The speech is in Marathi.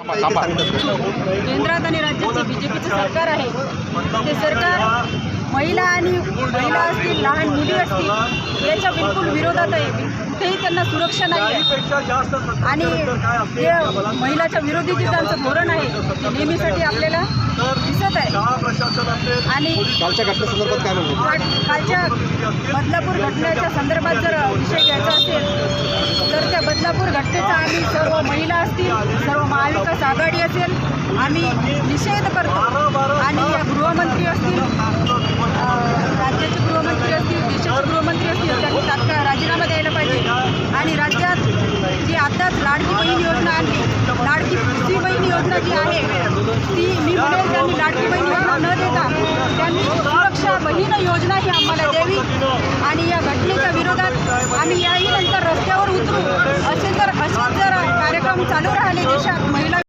केंद्रात आणि राज्याचे बी जे पीचं सरकार आहे ते सरकार महिला आणि महिला असतील लहान मुली असतील याच्या बिलकुल विरोधात आहे. कुठेही त्यांना सुरक्षा नाही आहे. आणि जे महिलाच्या विरोधी जे त्यांचं धोरण आहे ते नेहमीसाठी आपल्याला दिसत आहे. आणि कालच्या घटनेसंदर्भात काय कालच्या बदलापूर घटनेच्या संदर्भात जर विषय घ्यायचा असेल बदलापूर घटनेचा आम्ही सर्व महिला असतील सर्व महाविकास आघाडी असेल आम्ही निषेध करतो. आणि या गृहमंत्री असतील राज्याचे गृहमंत्री असतील देशाचे गृहमंत्री असतील त्यांनी तात्काळ राजीनामा द्यायला पाहिजे. आणि राज्यात जी आत्ताच लाडकी बहीण योजना आणली लाडकी दुसरी बहीण योजना जी आहे ती मी म्हणेल त्यांनी लाडकी बहीण योजना न देता त्यांनी सुरक्षा बहीण योजना ही आम्हाला द्यावी. आणि या घटनेच्या विरोधात असे जर जर कार्यक्रम चालू राहिले देशात महिला